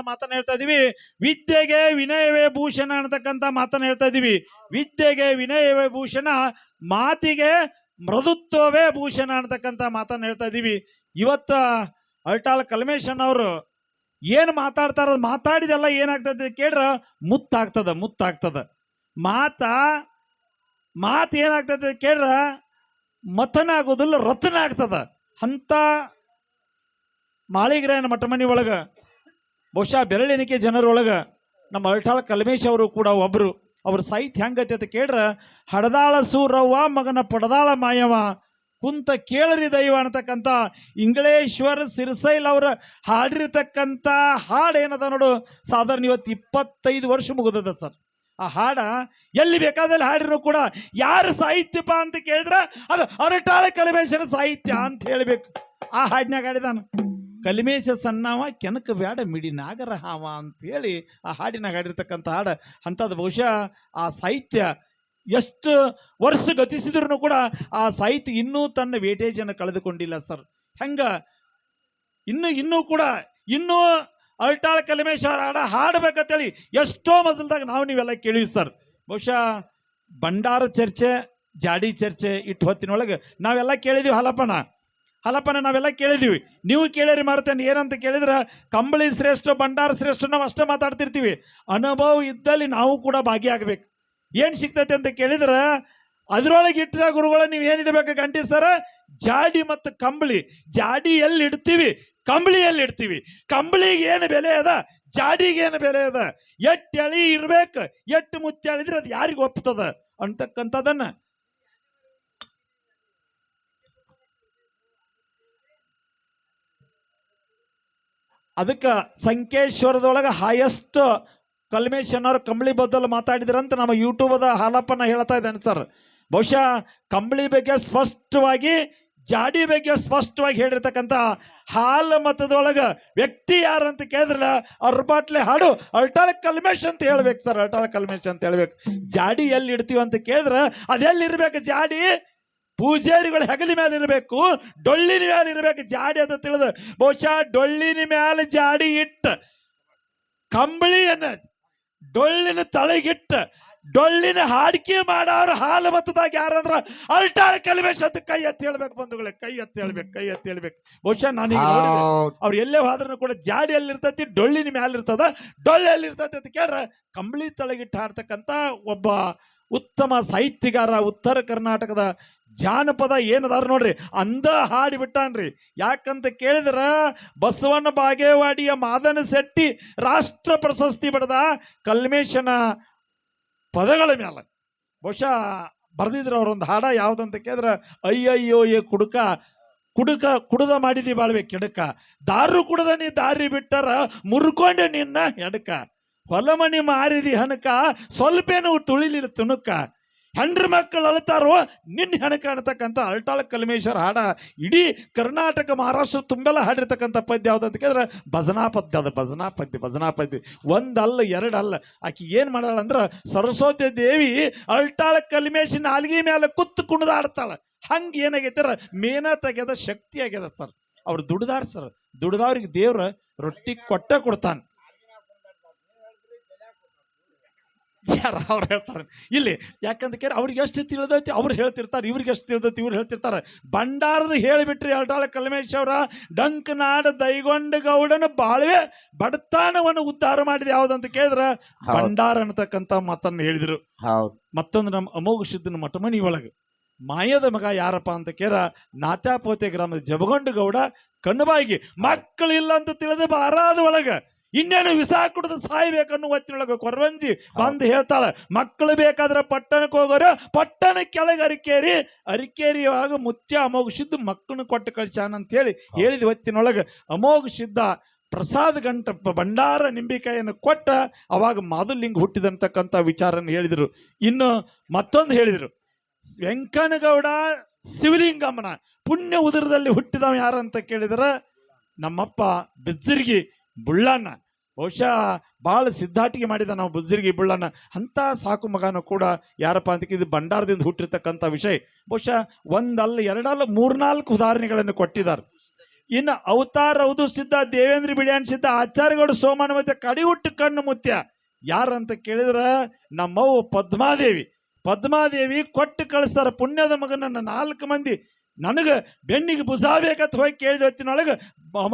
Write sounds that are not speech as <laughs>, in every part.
ಮಾತನ್ನ ಹೇಳ್ತಾ ಇದೀವಿ. ವಿದ್ಯೆಗೆ ವಿನಯವೇ ಭೂಷಣ ಅನ್ನತಕ್ಕಂಥ ಮಾತನ್ನ ಹೇಳ್ತಾ ಇದೀವಿ. ವಿದ್ಯೆಗೆ ವಿನಯವೇ ಭೂಷಣ, ಮಾತಿಗೆ ಮೃದುತ್ವವೇ ಭೂಷಣ ಅನ್ನತಕ್ಕಂಥ ಮಾತನ್ನ ಹೇಳ್ತಾ ಇದೀವಿ. ಇವತ್ತ ಅಲ್ಟಾಲ್ ಕಲ್ಮೇಶನ್ ಅವರು ಏನು ಮಾತಾಡ್ತಾರ ಮಾತಾಡಿದೆಲ್ಲ ಏನಾಗ್ತದೆ ಕೇಳ್ರ? ಮುತ್ತಾಗ್ತದ ಮುತ್ತಾಗ್ತದ. ಮಾತ, ಮಾತು ಏನಾಗ್ತದೆ ಕೇಳ್ರ? ಮತನ ಆಗೋದಿಲ್ಲ, ರತನ ಆಗ್ತದ. ಅಂತ ಮಾಳಿಗ್ರಾಯನ ಮಠ ಮನೆ ಒಳಗ ಬಹುಶಃ ಬೆರಳೆಣಿಕೆ ಜನರೊಳಗೆ ನಮ್ಮ ಅರಟಾಳ ಕಲ್ಮೇಶ್ ಅವರು ಕೂಡ ಒಬ್ಬರು ಅವ್ರ ಸಾಹಿತ್ಯ ಹೆಂಗತಿ ಅಂತ ಕೇಳ್ರೆ, ಹಡದಾಳ ಸೂರವ್ವ, ಮಗನ ಪಡದಾಳ ಮಾಯವ ಕುಂತ ಕೇಳರಿ ದೈವ ಅನ್ನತಕ್ಕಂಥ ಇಂಗ್ಲೇಶ್ವರ್ ಸಿರ್ಸೈಲ್ ಅವರ ಹಾಡಿರ್ತಕ್ಕಂಥ ಹಾಡು ಏನದ ನೋಡು, ಸಾಧಾರಣ ಇವತ್ತು ಇಪ್ಪತ್ತೈದು ವರ್ಷ ಮುಗಿದದ ಸರ್. ಆ ಹಾಡ ಎಲ್ಲಿ ಬೇಕಾದಲ್ಲಿ ಹಾಡಿರೋ ಕೂಡ ಯಾರು ಸಾಹಿತ್ಯಪ್ಪ ಅಂತ ಕೇಳಿದ್ರೆ, ಅದು ಅರಟಾಳ ಕಲಮೇಶ್ವರ ಸಾಹಿತ್ಯ ಅಂತ ಹೇಳ್ಬೇಕು. ಆ ಹಾಡಿನಾಗ ಹಾಡಿದಾನ. ಕಲಿಮೇಶ ಸಣ್ಣವ ಕೆನಕ ಬ್ಯಾಡ, ಮಿಡಿ ನಾಗರ ಹಾವ ಅಂತ ಹೇಳಿ ಆ ಹಾಡಿನಾಗ ಹಾಡಿರ್ತಕ್ಕಂಥ ಹಾಡ. ಅಂಥದ್ದು ಬಹುಶಃ ಆ ಸಾಹಿತ್ಯ ಎಷ್ಟು ವರ್ಷ ಗತಿಸಿದ್ರೂ ಕೂಡ ಆ ಸಾಹಿತ್ಯ ಇನ್ನೂ ತನ್ನ ವೇಟೇಜನ್ನು ಕಳೆದುಕೊಂಡಿಲ್ಲ ಸರ್. ಹೆಂಗ? ಇನ್ನು, ಇನ್ನೂ ಕೂಡ, ಇನ್ನೂ ಅಲ್ಟಾಳ್ ಕಲಿಮೇಶ್ ಅವ್ರ ಹಾಡ ಹಾಡ್ಬೇಕಂತೇಳಿ ಎಷ್ಟೋ ಮಸಲ್ದಾಗ ನಾವು ನೀವೆಲ್ಲ ಕೇಳಿವಿ ಸರ್. ಬಹುಶಃ ಭಂಡಾರ ಚರ್ಚೆ, ಜಾಡಿ ಚರ್ಚೆ ಇಟ್ಟು ಹೊತ್ತಿನೊಳಗೆ ನಾವೆಲ್ಲ ಕೇಳಿದೀವಿ ಹಲಪನ ಹಲಪನ ನಾವೆಲ್ಲ ಕೇಳಿದೀವಿ. ನೀವು ಕೇಳಿರಿ ಮಾರ್ತೇನೆ ಏನಂತ ಕೇಳಿದ್ರೆ? ಕಂಬಳಿ ಶ್ರೇಷ್ಠ, ಭಂಡಾರ ಶ್ರೇಷ್ಠ ನಾವು ಅಷ್ಟೇ ಮಾತಾಡ್ತಿರ್ತೀವಿ. ಅನುಭವ ಇದ್ದಲ್ಲಿ ನಾವು ಕೂಡ ಭಾಗಿಯಾಗಬೇಕು. ಏನು ಸಿಗ್ತೈತೆ ಅಂತ ಕೇಳಿದ್ರೆ, ಅದ್ರೊಳಗೆ ಇಟ್ಟರೆ ಗುರುಗಳ ನೀವು ಏನು ಇಡಬೇಕು ಗಂಟಿ ಸರ ಜಾಡಿ ಮತ್ತು ಕಂಬಳಿ. ಜಾಡಿ ಎಲ್ಲಿ ಇಡ್ತೀವಿ? ಕಂಬಳಿಯಲ್ಲಿ ಇಡ್ತೀವಿ. ಕಂಬಳಿಗೆ ಏನು ಬೆಲೆ ಅದ? ಜಾಡಿಗೆ ಏನು ಬೆಲೆ ಅದ? ಎಟ್ಟು ಎಳಿ ಇರ್ಬೇಕು. ಎಟ್ಟು ಮುಚ್ಚಳಿದ್ರೆ ಅದು ಯಾರಿಗೆ ಒಪ್ತದ? ಅಂತಕ್ಕಂಥದನ್ನ ಅದಕ್ಕೆ ಸಂಕೇಶ್ವರದೊಳಗೆ ಹೈಯೆಸ್ಟ್ ಕಲ್ಮೇಶನ್ ಅವ್ರು ಕಂಬಳಿ ಮಾತಾಡಿದ್ರು ಮಾತಾಡಿದ್ರಂತ ನಮ್ಮ ಯೂಟ್ಯೂಬದ ಹಾಲಪ್ಪನ ಹೇಳ್ತಾ ಇದ್ದಾನೆ ಸರ್ ಬಹುಶಃ ಕಂಬಳಿ ಬಗ್ಗೆ ಸ್ಪಷ್ಟವಾಗಿ, ಜಾಡಿ ಬಗ್ಗೆ ಸ್ಪಷ್ಟವಾಗಿ ಹೇಳಿರ್ತಕ್ಕಂಥ ಹಾಲು ಮತದೊಳಗೆ ವ್ಯಕ್ತಿ ಯಾರು ಅಂತ ಕೇಳಿದ್ರೆ ಅರ್ಬಾಟ್ಲೆ ಹಾಡು ಅಲ್ಟಾಳ ಕಲ್ಮೇಶ್ ಅಂತ ಹೇಳ್ಬೇಕು ಸರ್ ಅಲ್ಟಾಳ ಕಲ್ಮೇಶ್ ಅಂತ ಹೇಳ್ಬೇಕು. ಜಾಡಿ ಎಲ್ಲಿ ಇಡ್ತೀವಿ ಅಂತ ಕೇಳಿದ್ರೆ ಅದೆಲ್ಲಿರ್ಬೇಕು ಜಾಡಿ? ಪೂಜಾರಿಗಳು ಹೆಗಲಿ ಮೇಲೆ ಇರಬೇಕು ಡೊಳ್ಳಿನ ಮೇಲೆ ಇರಬೇಕು ಜಾಡಿ ಅಂತ ತಿಳಿದು ಬಹುಶಃ ಡೊಳ್ಳಿನ ಮೇಲೆ ಜಾಡಿ ಇಟ್ಟ ಕಂಬಳಿಯನ್ನ ಡೊಳ್ಳಿನ ತಳಗಿಟ್ಟ ಡೊಳ್ಳಿನ ಹಾಡಿಕೆ ಮಾಡೋರು ಹಾಲು ಮತದಾಗ ಯಾರಂದ್ರ ಅಲ್ಟಾಳ ಕಲಿಬೇಷ್ ಅಂತ ಕೈ ಎತ್ತಿ ಹೇಳ್ಬೇಕು ಬಂಧುಗಳೇ ಕೈ ಎತ್ತಿ ಹೇಳ್ಬೇಕು ಕೈ ಎತ್ತಿ ಹೇಳ್ಬೇಕು ಬಹುಶಃ ನಾನು. ಅವ್ರು ಎಲ್ಲೇ ಹೋದ್ರೂ ಕೂಡ ಜಾಡಿ ಅಲ್ಲಿ ಇರ್ತೈತಿ ಡೊಳ್ಳಿನ ಮ್ಯಾಲ ಇರ್ತದ ಡೊಳ್ಳು ಎಲ್ಲಿ ಇರ್ತೈತಿ ಅಂತ ಕೇಳ್ರ ಕಂಬಳಿ ತಳಗಿಟ್ಟು ಹಾಡ್ತಕ್ಕಂಥ ಒಬ್ಬ ಉತ್ತಮ ಸಾಹಿತ್ಯಗಾರ ಉತ್ತರ ಕರ್ನಾಟಕದ ಜಾನಪದ ಏನದಾರ ನೋಡ್ರಿ, ಅಂದ ಹಾಡಿ ಬಿಟ್ಟಾನ್ರಿ. ಯಾಕಂತ ಕೇಳಿದ್ರ, ಬಸವಣ್ಣ ಬಾಗೇವಾಡಿಯ ಮಾದನ ಶೆಟ್ಟಿ ರಾಷ್ಟ್ರ ಪ್ರಶಸ್ತಿ ಪಡೆದ ಕಲ್ಮೇಶನ ಪದಗಳ ಮೇಲೆ ಬಹುಶಃ ಬರ್ದಿದ್ರ ಅವ್ರೊಂದು ಹಾಡ ಯಾವ್ದಂತ ಕೇಳಿದ್ರ, ಅಯ್ಯಯ್ಯೋ ಏ ಕುಡುಕ ಕುಡುಕ, ಕುಡದ ಮಾಡಿದಿ ಬಾಳ್ವೆ ಕೆಡಕ. ದಾರು ಕುಡದ ನೀ ದಾರಿ ಬಿಟ್ಟರ ಮುರ್ಕೊಂಡೆ ನಿನ್ನ ಎಡಕ. ಹೊಲಮಣಿ ಮಾರಿದಿ ಹನಕ ಸ್ವಲ್ಪೇನು ತುಳಿಲಿಲ್ಲ ತುಣುಕ. ಹೆಂಡ್ರ ಮಕ್ಕಳು ಅಳ್ತಾರೋ, ನಿನ್ನ ಹೆಣಕ ಅನ್ನತಕ್ಕಂಥ ಅಳ್ಟಾಳ ಕಲ್ಮೇಶ್ವರ ಹಾಡ. ಇಡೀ ಕರ್ನಾಟಕ, ಮಹಾರಾಷ್ಟ್ರ ತುಂಬೆಲ್ಲ ಹಾಡಿರ್ತಕ್ಕಂಥ ಪದ್ಯ ಯಾವ್ದು ಅಂತ ಕೇಳಿದ್ರೆ, ಭಜನಾ ಪದ್ಯ ಅದು, ಭಜನಾ ಪದ್ಯ ಭಜನಾ ಪದ್ಯ. ಒಂದಲ್ಲ, ಎರಡಲ್ಲ. ಆಕೆ ಏನು ಮಾಡಾಳ ಅಂದ್ರೆ, ಸರಸ್ವತಿ ದೇವಿ ಅಳ್ಟಾಳ ಕಲ್ಮೇಶಿನ ನಾಲ್ಗಿ ಮೇಲೆ ಕುತ್ತು ಕುಣಿದಾಡ್ತಾಳೆ. ಹಂಗೆ ಏನಾಗೈತಾರ ಮೇನ ತೆಗೆದ ಶಕ್ತಿ ಆಗ್ಯದ ಸರ್. ಅವ್ರು ದುಡ್ದಾರ ಸರ್. ದುಡ್ದವ್ರಿಗೆ ದೇವ್ರ ರೊಟ್ಟಿ ಕೊಟ್ಟ ಕೊಡ್ತಾನೆ. ಯಾರ ಅವ್ರು ಹೇಳ್ತಾರೆ ಇಲ್ಲಿ ಯಾಕಂತ ಕೇಳಿ ಅವ್ರಿಗೆ ಎಷ್ಟು ತಿಳಿದೈತಿ ಅವ್ರು ಹೇಳ್ತಿರ್ತಾರೆ ಇವ್ರಿಗೆ ಎಷ್ಟು ತಿಳಿದೈತಿ ಇವ್ರು ಹೇಳ್ತಿರ್ತಾರೆ ಭಂಡಾರದ ಹೇಳಿಬಿಟ್ರಿ ಅಲ್ಟಾಳ ಕಲ್ಮೇಶ್ ಅವರ ಡಂಕನಾಡ ದೈಗೊಂಡ ಗೌಡನ ಬಾಳ್ವೆ ಬಡತಾನವನ್ನು ಉದ್ಧಾರ ಮಾಡಿದ ಯಾವ್ದಂತ ಕೇಳಿದ್ರ. ಭಂಡಾರ ಅನ್ನತಕ್ಕಂಥ ಮಾತನ್ನು ಹೇಳಿದ್ರು. ಮತ್ತೊಂದು ನಮ್ಮ ಅಮೋಘ ಸಿದ್ಧನ ಮಠ ಮನಿ ಒಳಗೆ ಮಾಯದ ಮಗ ಯಾರಪ್ಪ ಅಂತ ಕೇರ ನಾತ್ಯಾಪೋತೆ ಗ್ರಾಮದ ಜಬಗೊಂಡ ಗೌಡ ಕಣ್ಣುಬಾಯಿಗೆ ಮಕ್ಕಳಿಲ್ಲ ಅಂತ ತಿಳಿದ ಬಾರಾದ ಒಳಗ ಇನ್ನೇನು ವಿಸ ಕುಡಿದು ಸಾಯ್ಬೇಕನ್ನು ಹೊತ್ತಿನೊಳಗೆ ಕೊರವಂಜಿ ಬಂದು ಹೇಳ್ತಾಳೆ, ಮಕ್ಕಳು ಬೇಕಾದ್ರೆ ಪಟ್ಟಣಕ್ಕೆ ಹೋಗೋರು ಪಟ್ಟಣ ಕೆಳಗೆ ಅರಿಕೇರಿ ಅರಿಕೇರಿ ಒಳಗೆ ಮುತ್ಯ ಅಮೋಘ ಸಿದ್ಧ ಮಕ್ಕಳನ್ನ ಕೊಟ್ಟು ಕಳಿಸ್ಯಾನಂತೇಳಿ ಅಂತ ಹೇಳಿ ಹೇಳಿದ ಹೊತ್ತಿನೊಳಗೆ ಅಮೋಘ ಸಿದ್ಧ ಪ್ರಸಾದ ಗಂಟಪ್ಪ ಭಂಡಾರ ನಿಂಬಿಕಾಯನ್ನು ಕೊಟ್ಟ ಅವಾಗ ಮಾದುಲಿಂಗ ಹುಟ್ಟಿದಂತಕ್ಕಂಥ ವಿಚಾರನ ಹೇಳಿದರು. ಇನ್ನು ಮತ್ತೊಂದು ಹೇಳಿದರು, ವೆಂಕನಗೌಡ ಶಿವಲಿಂಗಮ್ಮನ ಪುಣ್ಯ ಉದರದಲ್ಲಿ ಹುಟ್ಟಿದವ ಯಾರು ಅಂತ ಕೇಳಿದ್ರೆ? ನಮ್ಮಪ್ಪ ಬಿಜ್ಜರ್ಗಿ ಬುಳ್ಳಣ್ಣ ಬಹುಶಃ ಭಾಳ ಸಿದ್ಧಾಟಿಗೆ ಮಾಡಿದ ನಾವು ಬುಜ್ಜಿರ್ಗಿ ಬುಳ್ಳನ್ನ. ಅಂತ ಸಾಕು ಮಗನೂ ಕೂಡ ಯಾರಪ್ಪ ಅಂತ ಇದು ಭಂಡಾರದಿಂದ ಹುಟ್ಟಿರ್ತಕ್ಕಂಥ ವಿಷಯ. ಬಹುಶಃ ಒಂದಲ್ಲ, ಎರಡಲ್ಲ, ಮೂರ್ನಾಲ್ಕು ಉದಾಹರಣೆಗಳನ್ನು ಕೊಟ್ಟಿದ್ದಾರೆ. ಇನ್ನು ಅವತಾರ ಹೌದು, ಸಿದ್ಧ ದೇವೇಂದ್ರ ಬಿಡಿಯಾನ್ ಸಿದ್ಧ ಆಚಾರ್ಯಗಳು ಸೋಮನ ಮತ್ತೆ ಕಡಿಹುಟ್ಟು ಕಣ್ಣು ಮುತ್ಯ. ಯಾರಂತ ಕೇಳಿದ್ರೆ ನಮ್ಮವ್ವ ಪದ್ಮಾದೇವಿ. ಪದ್ಮಾದೇವಿ ಕೊಟ್ಟು ಕಳಿಸ್ತಾರೆ. ಪುಣ್ಯದ ಮಗನನ್ನ ನಾಲ್ಕು ಮಂದಿ. ನನಗೆ ಬೆನ್ನಿಗೆ ಭುಜ ಬೇಕಂತ ಹೋಗಿ ಕೇಳಿದ ಹೊತ್ತಿನೊಳಗೆ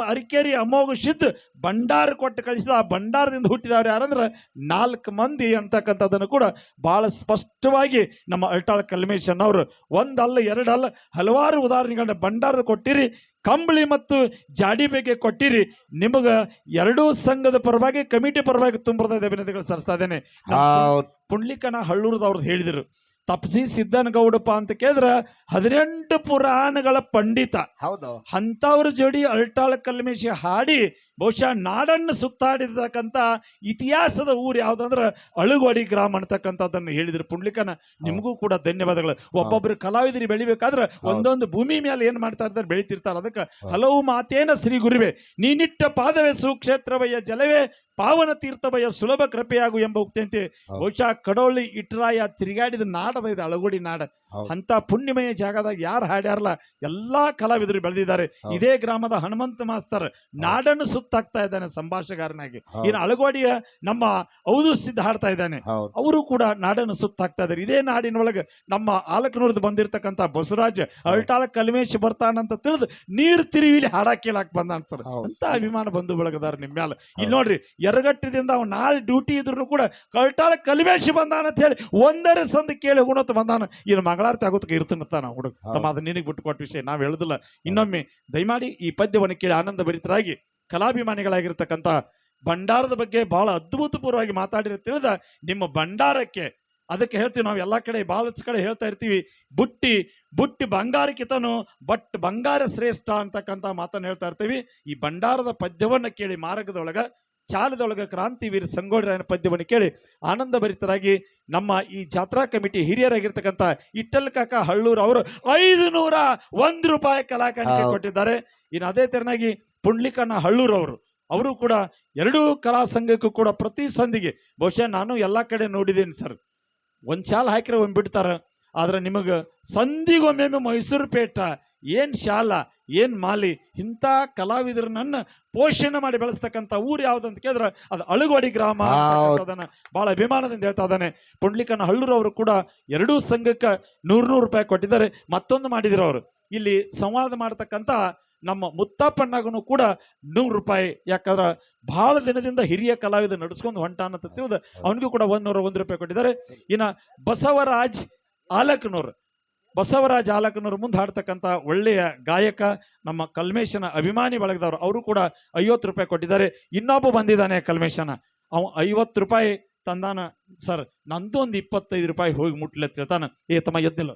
ಅರಿಕೇರಿ ಅಮ್ಮೋಗ ಸಿದ್ಧ ಭಂಡಾರ ಕೊಟ್ಟು ಕಳಿಸಿದ ಆ ಭಂಡಾರದಿಂದ ಹುಟ್ಟಿದವ್ರು ಯಾರಂದ್ರೆ ನಾಲ್ಕು ಮಂದಿ ಅಂತಕ್ಕಂಥದ್ದನ್ನು ಕೂಡ ಭಾಳ ಸ್ಪಷ್ಟವಾಗಿ ನಮ್ಮ ಅಲ್ಟಾಳ ಕಲ್ಮೇಶನ್ ಅವರು ಒಂದಲ್ಲ ಎರಡಲ್ಲ ಹಲವಾರು ಉದಾಹರಣೆಗಳನ್ನ ಭಂಡಾರದ ಕೊಟ್ಟಿರಿ ಕಂಬಳಿ ಮತ್ತು ಜಾಡಿ ಬಗ್ಗೆ ಕೊಟ್ಟಿರಿ ನಿಮಗೆ ಎರಡೂ ಸಂಘದ ಪರವಾಗಿ ಕಮಿಟಿ ಪರವಾಗಿ ತುಂಬ ಅಭಿನಂದನೆಗಳು ಸರಿಸ್ತಾ ಇದ್ದೇನೆ. ಪುಂಡ್ಲಿಕನ ಹಳ್ಳೂರದವ್ರದ್ದು ಹೇಳಿದರು. ತಪ್ಸಿ ಸಿದ್ದನಗೌಡಪ್ಪ ಅಂತ ಕೇಳಿದ್ರ ಹದಿನೆಂಟು ಪುರಾಣಗಳ ಪಂಡಿತ. ಹೌದು. ಅಂತವ್ರ ಜೋಡಿ ಅಲ್ಟಾಳ ಕಲ್ಮೇಶಿ ಹಾಡಿ ಬಹುಶಃ ನಾಡನ್ನು ಸುತ್ತಾಡಿರ್ತಕ್ಕಂಥ ಇತಿಹಾಸದ ಊರು ಯಾವ್ದಂದ್ರ ಅಳುಗೋಡಿ ಗ್ರಾಮ ಅಂತಕ್ಕಂಥದ್ದನ್ನು ಹೇಳಿದ್ರು ಪುಂಡ್ಲಿಕನ. ನಿಮಗೂ ಕೂಡ ಧನ್ಯವಾದಗಳು. ಒಬ್ಬೊಬ್ರು ಕಲಾವಿದರಿ ಬೆಳಿಬೇಕಾದ್ರೆ ಒಂದೊಂದು ಭೂಮಿ ಮೇಲೆ ಏನು ಮಾಡ್ತಾ ಇರ್ತಾರೆ ಬೆಳಿತಿರ್ತಾರೆ. ಅದಕ್ಕೆ ಹಲವು ಮಾತೇನ ಶ್ರೀ ಗುರುವೆ ನೀನಿಟ್ಟ ಪಾದವೇ ಸುಕ್ಷೇತ್ರವಯ್ಯ ಜಲವೇ ಪಾವನ ತೀರ್ಥಭಯ ಸುಲಭ ಕೃಪೆಯಾಗು ಎಂಬ ಉಕ್ತಿಯಂತೆ. ಬಹುಶಃ ಕಡೋಳಿ ಇಟ್ರಾಯ ತಿರುಗಾಡಿದ ನಾಡದ ಇದು ಅಳಗೋಡಿ ನಾಡ. ಅಂತ ಪುಣ್ಯಮಯ ಜಾಗದಾಗ ಯಾರು ಹಾಡ್ಯಾರಲ್ಲ ಎಲ್ಲಾ ಕಲಾವಿದರು ಬೆಳೆದಿದ್ದಾರೆ. ಇದೇ ಗ್ರಾಮದ ಹನುಮಂತ ಮಾಸ್ತರ್ ನಾಡನ್ನು ಸುತ್ತಾಕ್ತಾ ಇದ್ದಾನೆ ಸಂಭಾಷಣೆಗಾರನಾಗಿ. ಇನ್ನು ಅಳಗೋಡಿಯ ನಮ್ಮ ಔದು ಸಿದ್ಧ ಹಾಡ್ತಾ ಇದ್ದಾನೆ. ಅವರು ಕೂಡ ನಾಡನ್ನು ಸುತ್ತಾಕ್ತಾ ಇದ್ದಾರೆ. ಇದೇ ನಾಡಿನೊಳಗೆ ನಮ್ಮ ಆಲಕನೂರ್ದು ಬಂದಿರತಕ್ಕಂತ ಬಸವರಾಜ್ ಅಲ್ಟಾಳ ಕಲ್ಮೇಶ್ ಬರ್ತಾನಂತ ತಿಳಿದು ನೀರ್ ತಿರುವಿಲಿ ಹಾಡ ಕೇಳಾಕ್ ಬಂದಾನ ಸರ್. ಅಂತ ಅಭಿಮಾನ ಬಂಧು ಬಳಗದಾರ ನಿಮ್ ಮ್ಯಾಲ. ಇಲ್ಲಿ ನೋಡ್ರಿ ಎರಗಟ್ಟದಿಂದ ಅವ್ನು ನಾಳೆ ಡ್ಯೂಟಿ ಇದ್ರು ಕೂಡ ಕಲ್ಟಾಳ ಕಲ್ಮೇಶ್ ಬಂದಾನ ಅಂತ ಹೇಳಿ ಒಂದರ ಸಂದ ಕೇಳಿ ಗುಣತ್ ಬಂದಾನ. ಇನ್ನು ಮಂಗಳಾರತಿ ಆಗೋದಕ್ಕೆ ಇರ್ತನತ್ತಾನ ಹುಡುಗ. ಹೌದು. ತಮ್ಮ ಅದು ನಿನಗೆ ಬಿಟ್ಟು ಕೊಟ್ಟ ವಿಷಯ ನಾವು ಹೇಳುದಿಲ್ಲ. ಇನ್ನೊಮ್ಮೆ ದಯಮಾಡಿ ಈ ಪದ್ಯವನ್ನು ಕೇಳಿ ಆನಂದ ಭರಿತರಾಗಿ ಕಲಾಭಿಮಾನಿಗಳಾಗಿರ್ತಕ್ಕಂಥ ಭಂಡಾರದ ಬಗ್ಗೆ ಬಹಳ ಅದ್ಭುತಪೂರ್ವವಾಗಿ ಮಾತಾಡಿರೋ ತಿಳಿದ ನಿಮ್ಮ ಭಂಡಾರಕ್ಕೆ ಅದಕ್ಕೆ ಹೇಳ್ತೀವಿ ನಾವು ಎಲ್ಲ ಕಡೆ ಬಹಳಷ್ಟು ಕಡೆ ಹೇಳ್ತಾ ಇರ್ತೀವಿ ಬುಟ್ಟಿ ಬುಟ್ಟಿ ಬಂಗಾರಕ್ಕಿತನು ಬಟ್ ಬಂಗಾರ ಶ್ರೇಷ್ಠ ಅಂತಕ್ಕಂಥ ಮಾತನ್ನು ಹೇಳ್ತಾ ಇರ್ತೀವಿ. ಈ ಭಂಡಾರದ ಪದ್ಯವನ್ನು ಕೇಳಿ ಮಾರ್ಗದೊಳಗ ಚಾಲದೊಳಗ ಕ್ರಾಂತಿವೀರ ಸಂಗೋಳರಾಯನ ಪದ್ಯವನ್ನು ಕೇಳಿ ಆನಂದಭರಿತರಾಗಿ ನಮ್ಮ ಈ ಜಾತ್ರಾ ಕಮಿಟಿ ಹಿರಿಯರಾಗಿರ್ತಕ್ಕಂಥ ಇಟ್ಟಲ್ ಕಾಕ ಹಳ್ಳೂರು ಅವರು ಐದು ನೂರ ಒಂದು ರೂಪಾಯಿ ಕಲಾಕಾರಿಗೆ ಕೊಟ್ಟಿದ್ದಾರೆ. ಇನ್ನು ಅದೇ ತೆರನಾಗಿ ಪುಂಡ್ಲಿಕಣ್ಣ ಹಳ್ಳೂರು ಅವರು ಅವರು ಕೂಡ ಎರಡೂ ಕಲಾ ಸಂಘಕ್ಕೂ ಕೂಡ ಪ್ರತಿ ಸಂಧಿಗೆ ಬಹುಶಃ ನಾನು ಎಲ್ಲ ಕಡೆ ನೋಡಿದ್ದೀನಿ ಸರ್ ಒಂದು ಶಾಲ್ ಹಾಕಿರೋ ಒಂದು ಬಿಡ್ತಾರೆ ಆದ್ರೆ ನಿಮಗೆ ಸಂಧಿಗೊಮ್ಮೆ ಮೈಸೂರು ಪೇಟ ಏನು ಶಾಲ ಏನು ಮಾಲಿ? ಇಂಥ ಕಲಾವಿದರನ್ನ ಪೋಷಣೆ ಮಾಡಿ ಬೆಳೆಸ್ತಕ್ಕಂಥ ಊರು ಯಾವ್ದು ಅಂತ ಕೇಳಿದ್ರೆ ಅದು ಅಳುಗೋಡಿ ಗ್ರಾಮ ಅದನ್ನ ಬಹಳ ಅಭಿಮಾನದಿಂದ ಹೇಳ್ತಾ ಇದ್ದಾನೆ ಪುಂಡ್ಲಿಕನ ಹಳ್ಳೂರು ಅವರು ಕೂಡ ಎರಡೂ ಸಂಘಕ್ಕೆ ನೂರು ನೂರು ರೂಪಾಯಿ ಕೊಟ್ಟಿದ್ದಾರೆ. ಮತ್ತೊಂದು ಮಾಡಿದ್ರು ಅವರು. ಇಲ್ಲಿ ಸಂವಾದ ಮಾಡ್ತಕ್ಕಂಥ ನಮ್ಮ ಮುತ್ತಪ್ಪಣ್ಣಗೂ ಕೂಡ ನೂರು ರೂಪಾಯಿ. ಯಾಕಂದ್ರೆ ಬಹಳ ದಿನದಿಂದ ಹಿರಿಯ ಕಲಾವಿದ ನಡ್ಸ್ಕೊಂಡು ಹೊಂಟಾನ ಅಂತ ತಿಳಿದು ಅವನಿಗೂ ಕೂಡ ಒಂದ್ ನೂರ ಒಂದು ರೂಪಾಯಿ ಕೊಟ್ಟಿದ್ದಾರೆ. ಇನ್ನು ಬಸವರಾಜ್ ಆಲಕನೂರ್. ಬಸವರಾಜ್ ಆಲಕನವರು ಮುಂದೆ ಹಾಡ್ತಕ್ಕಂಥ ಒಳ್ಳೆಯ ಗಾಯಕ ನಮ್ಮ ಕಲ್ಮೇಶನ ಅಭಿಮಾನಿ ಬಳಗದವರು ಅವರು ಕೂಡ ಐವತ್ತು ರೂಪಾಯಿ ಕೊಟ್ಟಿದ್ದಾರೆ. ಇನ್ನೊಬ್ಬ ಬಂದಿದ್ದಾನೆ ಕಲ್ಮೇಶನ. ಅವ ಐವತ್ತು ರೂಪಾಯಿ ತಂದಾನ. ಸರ್ ನಂದು ಒಂದು ಇಪ್ಪತ್ತೈದು ರೂಪಾಯಿ ಹೋಗಿ ಮುಟ್ಲಿ ಅಂತ ಹೇಳ್ತಾನ ಏ ತಮ್ಮ ಎದ್ದಿಲ್ಲ.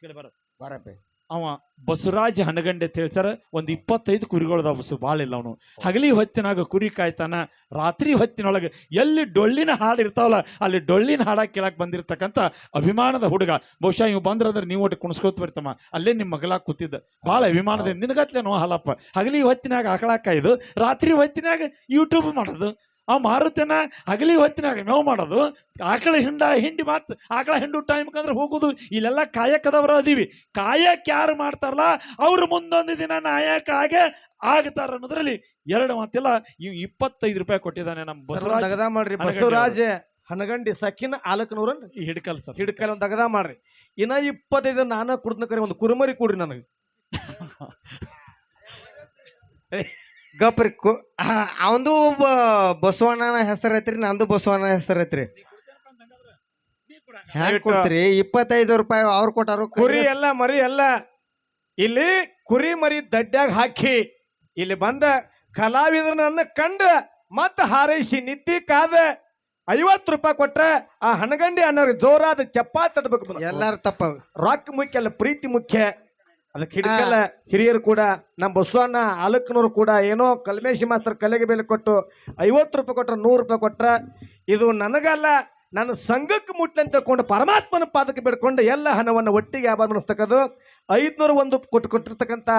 ಕಡೆ ಬರ ಬರಪ್ಪೆ. ಅವ ಬಸವರಾಜ್ ಹನಗಂಡೆ ತಿಳ್ಸಾರ ಒಂದು ಇಪ್ಪತ್ತೈದು ಕುರಿಗಳದಾವ ಬಸ್ಸು ಭಾಳ ಇಲ್ಲ ಅವನು. ಹಗಲಿ ಹೊತ್ತಿನಾಗ ಕುರಿ ಕಾಯ್ತಾನ, ರಾತ್ರಿ ಹೊತ್ತಿನೊಳಗೆ ಎಲ್ಲಿ ಡೊಳ್ಳಿನ ಹಾಡು ಇರ್ತಾವಲ್ಲ, ಅಲ್ಲಿ ಡೊಳ್ಳಿನ ಹಾಡ ಕೇಳಕ್ ಬಂದಿರ್ತಕ್ಕಂಥ ಅಭಿಮಾನದ ಹುಡುಗ. ಬಹುಶಃ ಇವ್ ಬಂದ್ರಂದ್ರೆ ನೀವು ಒಟ್ಟು ಕುಣಿಸ್ಕೋತ ಬರ್ತಮ್ಮ ಅಲ್ಲೇ ನಿಮ್ಮ ಮಗಳ ಕೂತಿದ್ದ. ಭಾಳ ಅಭಿಮಾನದ ನಿನಗತ್ಲೆ ನೋ ಹಲಪ್ಪ. ಹಗಲಿ ಹೊತ್ತಿನಾಗ ಆಕಳ ಕಾಯ್ದು, ರಾತ್ರಿ ಹೊತ್ತಿನಾಗ ಯೂಟ್ಯೂಬ್ ಮಾಡೋದು ಆ ಮಾರುತನ ಹಗಲಿ ಹೊತ್ತಿನಾಗ ಮೇವು ಮಾಡೋದು ಆಕಳ ಹಿಂಡ ಹಿಂಡಿ ಮಾತು ಆಕಳ ಹಿಂಡು ಟೈಮ್ ಅಂದ್ರೆ ಹೋಗೋದು ಇಲ್ಲೆಲ್ಲ ಕಾಯಕದವರು ಅದೀವಿ. ಕಾಯಕ್ ಯಾರು ಮಾಡ್ತಾರಲ್ಲ ಅವ್ರು ಮುಂದೊಂದು ದಿನ ನಾಯಕ ಆಗೇ ಆಗ್ತಾರ ಅನ್ನೋದ್ರಲ್ಲಿ ಎರಡು ಮಾತಿಲ್ಲ. ಇವ್ ಇಪ್ಪತ್ತೈದು ರೂಪಾಯಿ ಕೊಟ್ಟಿದ್ದಾನೆ ನಮ್ಮ ಬಸವರಾಜ್ ಮಾಡ್ರಿ. ಬಸವರಾಜ ಹನಗಂಡಿ ಸಖಿನ ಆಲಕನೂರನ್ ಹಿಡ್ಕಲ್ ಸರ್. ಹಿಡ್ಕಲ್ ಒಂದು ತಗದ ಮಾಡ್ರಿ. ಇನ್ನ ಇಪ್ಪತ್ತೈದು ನಾನ ಕುಡ್ದ ಕರೆ ಒಂದು ಕುರುಮರಿ ಕೊಡ್ರಿ ನನಗೆ. <laughs> ಗಪ್ರಿ ಕು ಅವಂದು ಬಸವಣ್ಣನ ಹೆಸರು ಐತ್ರಿ ನಂದು ಬಸವಣ್ಣನ ಹೆಸರು ಐತ್ರಿ. ಹ್ಯಾಂಗ ಕೊಡ್ತೀರಿ? ಇಪ್ಪತ್ತೈದು ರೂಪಾಯಿ ಅವ್ರು ಕೊಟ್ಟಾರು ಕುರಿ ಎಲ್ಲ ಮರಿ ಎಲ್ಲ. ಇಲ್ಲಿ ಕುರಿ ಮರಿ ದಡ್ಡ್ಯಾಗ ಹಾಕಿ ಇಲ್ಲಿ ಬಂದ ಕಲಾವಿದರನ್ನ ಕಂಡ ಮತ್ತ ಹಾರೈಸಿ ನಿದ್ದಿ ಕಾದ ಐವತ್ತು ರೂಪಾಯಿ ಕೊಟ್ರೆ ಆ ಹಣಗಂಡಿ ಅನ್ನೋರಿಗೆ ಜೋರಾದ ಚಪ್ಪಾ ತಡ್ಬೇಕು. ಎಲ್ಲಾರು ತಪ್ಪ. ರಾಕ್ ಮುಖ್ಯ ಅಲ್ಲ ಪ್ರೀತಿ ಮುಖ್ಯ. ಅದಕ್ಕೆ ಹಿಡ್ಕಲ್ಲ ಹಿರಿಯರು ಕೂಡ ನಮ್ಮ ಬಸವಣ್ಣ ಆಲಕ್ನೂರು ಕೂಡ ಏನೋ ಕಲ್ಮೇಶಿ ಮಾಸ್ತರ್ ಕಲೆಗೆ ಬೆಲೆ ಕೊಟ್ಟು ಐವತ್ತು ರೂಪಾಯಿ ಕೊಟ್ರ ನೂರು ರೂಪಾಯಿ ಕೊಟ್ರ ಇದು ನನಗಲ್ಲ ನನ್ನ ಸಂಘಕ್ಕೆ ಮುಟ್ಲಿ ಅಂತ ತಿಳ್ಕೊಂಡು ಪರಮಾತ್ಮನ ಪಾದಕ್ಕೆ ಬಿಡ್ಕೊಂಡು ಎಲ್ಲ ಹಣವನ್ನು ಒಟ್ಟಿಗೆ ವ್ಯಾಪಾರ ಮಾಡಿಸ್ತಕ್ಕದು ಐದುನೂರು ಒಂದು ಕೊಟ್ಟು ಕೊಟ್ಟಿರ್ತಕ್ಕಂಥ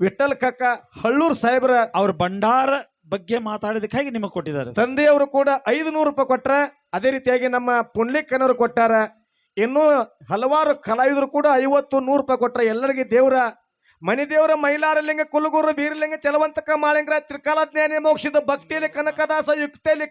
ವಿಠಲ್ ಕಕ್ಕ ಹಳ್ಳೂರು ಸಾಹೇಬ್ರ ಅವ್ರ ಭಂಡಾರ ಬಗ್ಗೆ ಮಾತಾಡೋದಕ್ಕಾಗಿ ನಿಮಗೆ ಕೊಟ್ಟಿದ್ದಾರೆ. ತಂದೆಯವರು ಕೂಡ ಐದು ನೂರು ರೂಪಾಯಿ ಕೊಟ್ಟರೆ ಅದೇ ರೀತಿಯಾಗಿ ನಮ್ಮ ಪುಂಡ್ಲಿಕ್ಕನವರು ಕೊಟ್ಟಾರ. ಇನ್ನು ಹಲವಾರು ಕಲಾವಿದರು ಕೂಡ ಐವತ್ತು ನೂರು ರೂಪಾಯಿ ಕೊಟ್ಟರೆ ಎಲ್ಲರಿಗೆ ದೇವರ ಮಣಿದೇವರ ಮೈಲಾರಲಿಂಗ ಕುಲಗುರು ಬೀರಲಿಂಗ ಚಲವಂತಕ ಮಾಳಿಂಗ್ರ ತ್ರಿಕಾಲ ಜ್ಞಾನಿ ಮೋಕ್ಷದ ಭಕ್ತಿಯಲ್ಲಿ ಕನಕದಾಸ ಯುಕ್ತಿಯಲ್ಲಿ